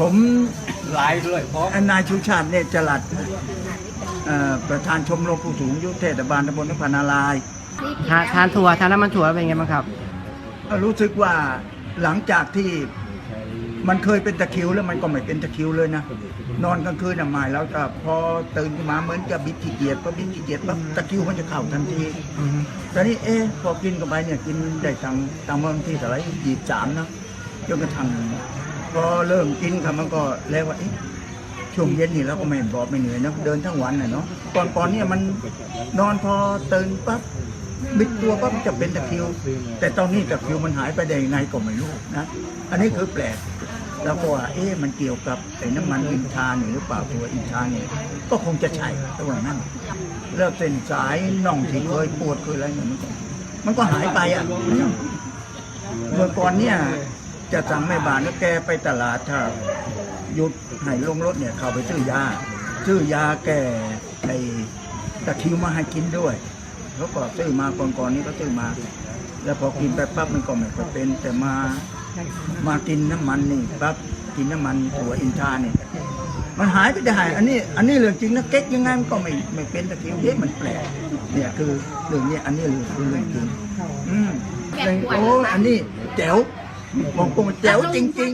ผมลายด้วยเพราะนายชูชาติเนี่ยจรัดเอ่อประธานชมรมผู้สูงอายุเทศบาลตำบลนพนารายณ์ทานทานถั่วทานน้ำมันถั่วเป็นไงบ้างครับ รู้สึกว่าหลังจากที่มันเคยเป็นตะคริวแล้วมันก็ไม่เป็นตะคริวเลยนะ นอนกลางคืนน่ะหมายแล้วจะพอตื่นขึ้นมาเหมือนกับบิดขี้เกียจพอบิดขี้เกียจปั๊บตะคริวมันจะเข้าทันทีตอนนี้เอ๊ะพอกินเข้าไปเนี่ยกินได้ตังตังวันที่เท่าไหร่ยีบสามนะจนกระทั่ง พอเริ่มกินครับมันก็แล้วว่าเอ๊ะช่วงเย็นนี่เราก็ไม่บอกไม่เหนื่อยเนะเดินทั้งวันน่ะเนาะก่อนก่อนเนี่ยมันนอนพอตื่นปั๊บบิดตัวก็จะเป็นตะคริว แต่ตอนนี้ตะคริวมันหายไปได้ยังไงก็ไม่รู้นะ อันนี้คือแปลกแล้วก็ว่าเอ๊ะมันเกี่ยวกับไอ้น้ำมันอินทาเนี่ยหรือเปล่าตัวอินทาเนี่ยก็คงจะใช่ตัวนั้นแล้วเส้นสายน่องที่เคยปวดเคยอะไรเนี่ยมันก็มันก็หายไปอะเมื่อก่อนเนี่ย จะสั่งแม่บ้านแล้วแกไปตลาดถ้าหยุดให้ลงรถเนี่ยเข้าไปซื้อยาซื้อยาแก้ไอ้ตะคริวมาให้กินด้วยเขาก็ซื้อมาก่อนๆนี้ก็ซื้อมา แล้วพอกินไปปั๊บมันก็ไม่ค่อยเป็นแต่มามากินน้ำมันนี่ปั๊บกินน้ำมันถั่วอินทราเนี่ยมันหายไปได้อันนี้อันนี้เรื่องจริงนะเก๊กยังไงมันก็ไม่ไม่เป็นตะคริวเฮ้ยมันแปลกเนี่ยคือเรื่องเนี้ยอันนี้เรื่องเรื่องจริงอืมโอ้อันนี้แจ๋ว บอกตรงๆแจ๋วจริง